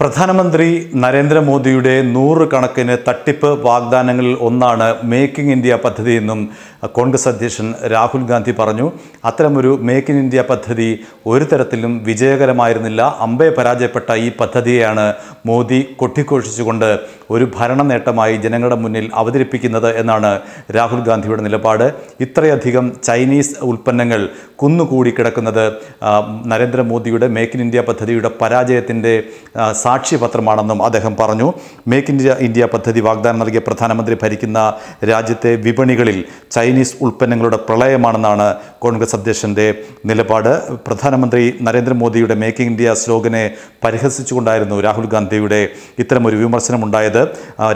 പ്രധാനമന്ത്രി നരേന്ദ്രമോദിയുടെ നൂറുകണക്കിന് തട്ടിപ്പ് വാഗ്ദാനങ്ങളിൽ ഒന്നാണ് മേക്കിംഗ് ഇന്ത്യ പദ്ധതിയെന്നും കോൺഗ്രസ് അധ്യക്ഷൻ രാഹുൽ ഗാന്ധി പറഞ്ഞു. അത്തരമൊരു മേക്ക് ഇൻ ഇന്ത്യ പദ്ധതി ഒരു തരത്തിലും വിജയകരമായിരുന്നില്ല. അമ്പെ പരാജയപ്പെട്ട ഈ പദ്ധതിയെയാണ് മോദി കൊട്ടിഘോഷിച്ചുകൊണ്ട് ഒരു ഭരണ നേട്ടമായി ജനങ്ങളുടെ മുന്നിൽ അവതരിപ്പിക്കുന്നത് എന്നാണ് രാഹുൽ ഗാന്ധിയുടെ നിലപാട്. ഇത്രയധികം ചൈനീസ് ഉൽപ്പന്നങ്ങൾ കുന്നുകൂടി കിടക്കുന്നത് നരേന്ദ്രമോദിയുടെ മേക്ക് ഇൻ ഇന്ത്യ പദ്ധതിയുടെ പരാജയത്തിന്റെ സാക്ഷ്യപത്രമാണെന്നും അദ്ദേഹം പറഞ്ഞു. മേക്ക് ഇന്ത്യ ഇന്ത്യ പദ്ധതി വാഗ്ദാനം നൽകിയ പ്രധാനമന്ത്രി ഭരിക്കുന്ന രാജ്യത്തെ വിപണികളിൽ ചൈനീസ് ഉൽപ്പന്നങ്ങളുടെ പ്രളയമാണെന്നാണ് കോൺഗ്രസ് അധ്യക്ഷന്റെ നിലപാട്. പ്രധാനമന്ത്രി നരേന്ദ്രമോദിയുടെ മേക്കിംഗ് ഇന്ത്യ സ്ലോഗനെ പരിഹസിച്ചുകൊണ്ടായിരുന്നു രാഹുൽ ഗാന്ധിയുടെ ഇത്തരമൊരു വിമർശനമുണ്ടായത്.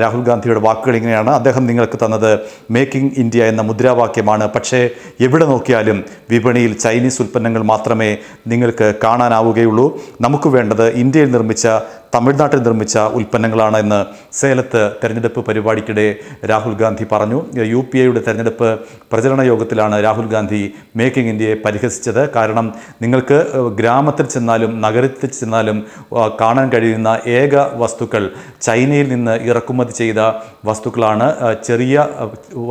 രാഹുൽ ഗാന്ധിയുടെ വാക്കുകൾ ഇങ്ങനെയാണ്. അദ്ദേഹം നിങ്ങൾക്ക് തന്നത് മേക്കിംഗ് ഇന്ത്യ എന്ന മുദ്രാവാക്യമാണ്. പക്ഷേ എവിടെ നോക്കിയാലും വിപണിയിൽ ചൈനീസ് ഉൽപ്പന്നങ്ങൾ മാത്രമേ നിങ്ങൾക്ക് കാണാനാവുകയുള്ളൂ. നമുക്ക് വേണ്ടത് ഇന്ത്യയിൽ നിർമ്മിച്ച തമിഴ്നാട്ടിൽ നിർമ്മിച്ച ഉൽപ്പന്നങ്ങളാണ് എന്ന് സേലത്ത് തെരഞ്ഞെടുപ്പ് പരിപാടിക്കിടെ രാഹുൽ ഗാന്ധി പറഞ്ഞു. യു പി എയുടെ തെരഞ്ഞെടുപ്പ് പ്രചരണ യോഗത്തിലാണ് രാഹുൽ ഗാന്ധി മേക്കിംഗ് ഇന്ത്യയെ പരിഹസിച്ചത്. കാരണം നിങ്ങൾക്ക് ഗ്രാമത്തിൽ ചെന്നാലും നഗരത്തിൽ ചെന്നാലും കാണാൻ കഴിയുന്ന ഏക വസ്തുക്കൾ ചൈനയിൽ നിന്ന് ഇറക്കുമതി ചെയ്ത വസ്തുക്കളാണ്. ചെറിയ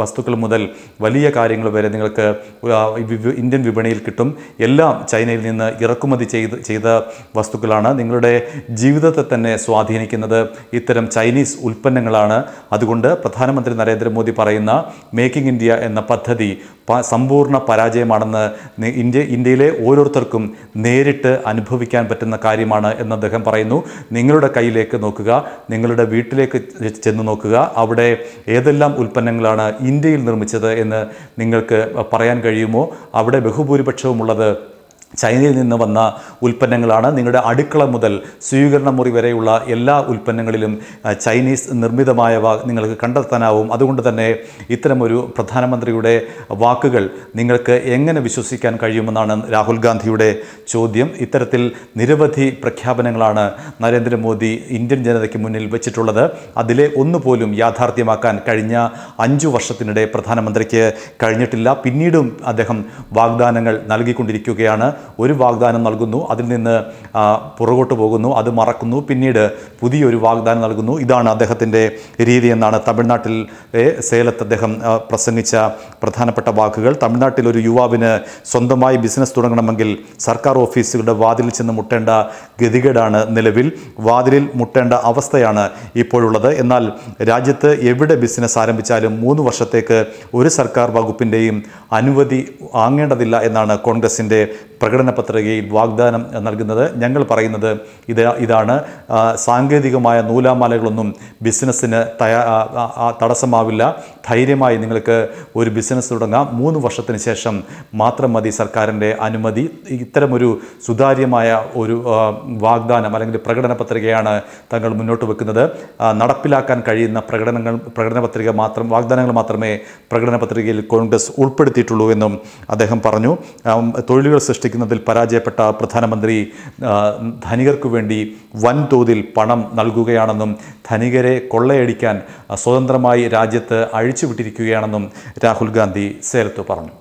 വസ്തുക്കൾ മുതൽ വലിയ കാര്യങ്ങൾ വരെ നിങ്ങൾക്ക് ഇന്ത്യൻ വിപണിയിൽ കിട്ടും. എല്ലാം ചൈനയിൽ നിന്ന് ഇറക്കുമതി ചെയ്ത് ചെയ്ത വസ്തുക്കളാണ്. നിങ്ങളുടെ ജീവിതത്തെ തന്നെ സ്വാധീനിക്കുന്നത് ഇത്തരം ചൈനീസ് ഉൽപ്പന്നങ്ങളാണ്. അതുകൊണ്ട് പ്രധാനമന്ത്രി നരേന്ദ്രമോദി പറയുന്ന മേക്കിംഗ് ഇന്ത്യ എന്ന പദ്ധതി സമ്പൂർണ പരാജയമാണെന്ന് ഇന്ത്യ ഇന്ത്യയിലെ ഓരോരുത്തർക്കും നേരിട്ട് അനുഭവിക്കാൻ പറ്റുന്ന കാര്യമാണ് എന്ന് അദ്ദേഹം പറയുന്നു. നിങ്ങളുടെ കയ്യിലേക്ക് നോക്കുക നിങ്ങളുടെ വീട്ടിലേക്ക് ചെന്ന് നോക്കുക അവിടെ ഏതെല്ലാം ഉൽപ്പന്നങ്ങളാണ് ഇന്ത്യയിൽ നിർമ്മിച്ചത് എന്ന് നിങ്ങൾക്ക് പറയാൻ കഴിയുമോ? അവിടെ ബഹുഭൂരിപക്ഷവുമുള്ളത് ചൈനയിൽ നിന്ന് വന്ന ഉൽപ്പന്നങ്ങളാണ് നിങ്ങളുടെ അടുക്കള മുതൽ സ്വീകരണ മുറി വരെയുള്ള എല്ലാ ഉൽപ്പന്നങ്ങളിലും ചൈനീസ് നിർമ്മിതമായവ നിങ്ങൾക്ക് കണ്ടെത്താനാവും. അതുകൊണ്ട് തന്നെ ഇത്തരമൊരു പ്രധാനമന്ത്രിയുടെ വാക്കുകൾ നിങ്ങൾക്ക് എങ്ങനെ വിശ്വസിക്കാൻ കഴിയുമെന്നാണ് രാഹുൽ ഗാന്ധിയുടെ ചോദ്യം. ഇത്തരത്തിൽ നിരവധി പ്രഖ്യാപനങ്ങളാണ് നരേന്ദ്രമോദി ഇന്ത്യൻ ജനതയ്ക്ക് മുന്നിൽ വെച്ചിട്ടുള്ളത്. അതിലെ ഒന്നുപോലും യാഥാർത്ഥ്യമാക്കാൻ കഴിഞ്ഞ അഞ്ചു വർഷത്തിനിടെ പ്രധാനമന്ത്രിക്ക് കഴിഞ്ഞിട്ടില്ല. പിന്നീടും അദ്ദേഹം വാഗ്ദാനങ്ങൾ നൽകിക്കൊണ്ടിരിക്കുകയാണ്. ഒരു വാഗ്ദാനം നൽകുന്നു. അതിൽ നിന്ന് പുറകോട്ട് പോകുന്നു. അത് മറക്കുന്നു. പിന്നീട് പുതിയൊരു വാഗ്ദാനം നൽകുന്നു. ഇതാണ് അദ്ദേഹത്തിന്റെ രീതി എന്നാണ് തമിഴ്നാട്ടിൽ സേലത്ത് അദ്ദേഹം പ്രസംഗിച്ച പ്രധാനപ്പെട്ട വാക്കുകൾ. തമിഴ്നാട്ടിൽ ഒരു യുവാവിന് സ്വന്തമായി ബിസിനസ് തുടങ്ങണമെങ്കിൽ സർക്കാർ ഓഫീസുകളുടെ വാതിലിൽ ചെന്ന് മുട്ടേണ്ട ഗതികേടാണ് നിലവിൽ. വാതിലിൽ മുട്ടേണ്ട അവസ്ഥയാണ് ഇപ്പോഴുള്ളത്. എന്നാൽ രാജ്യത്ത് എവിടെ ബിസിനസ് ആരംഭിച്ചാലും മൂന്ന് വർഷത്തേക്ക് ഒരു സർക്കാർ വകുപ്പിന്റെയും അനുമതി ആങ്ങേണ്ടതില്ല എന്നാണ് കോൺഗ്രസിന്റെ പ്രകടന പത്രികയിൽ വാഗ്ദാനം നൽകുന്നത് ഞങ്ങൾ പറയുന്നത് ഇത് ഇതാണ്. സാങ്കേതികമായ നൂലാമാലകളൊന്നും ബിസിനസ്സിന് തയ്യാ തടസ്സമാവില്ല. ധൈര്യമായി നിങ്ങൾക്ക് ഒരു ബിസിനസ് തുടങ്ങാം. മൂന്ന് വർഷത്തിന് ശേഷം മാത്രം മതി സർക്കാരിന്റെ അനുമതി. ഇത്തരമൊരു സുതാര്യമായ ഒരു വാഗ്ദാനം അല്ലെങ്കിൽ പ്രകടന പത്രികയാണ് തങ്ങൾ മുന്നോട്ട് വെക്കുന്നത്. നടപ്പിലാക്കാൻ കഴിയുന്ന പ്രകടനങ്ങൾ പ്രകടന പത്രിക മാത്രം വാഗ്ദാനങ്ങൾ മാത്രമേ പ്രകടന പത്രികയിൽ കോൺഗ്രസ് ഉൾപ്പെടുത്തിയിട്ടുള്ളൂ എന്നും അദ്ദേഹം പറഞ്ഞു. തൊഴിലുകൾ തൊഴിലുകൾ സൃഷ്ടിക്കുന്നതിൽ പരാജയപ്പെട്ട പ്രധാനമന്ത്രി ധനികർക്കു വേണ്ടി വൻതോതിൽ പണം നൽകുകയാണെന്നും ധനികരെ കൊള്ളയടിക്കാൻ സ്വതന്ത്രമായി രാജ്യത്ത് അഴിച്ചുവിട്ടിരിക്കുകയാണെന്നും രാഹുൽ ഗാന്ധി സേലത്ത് പറഞ്ഞു.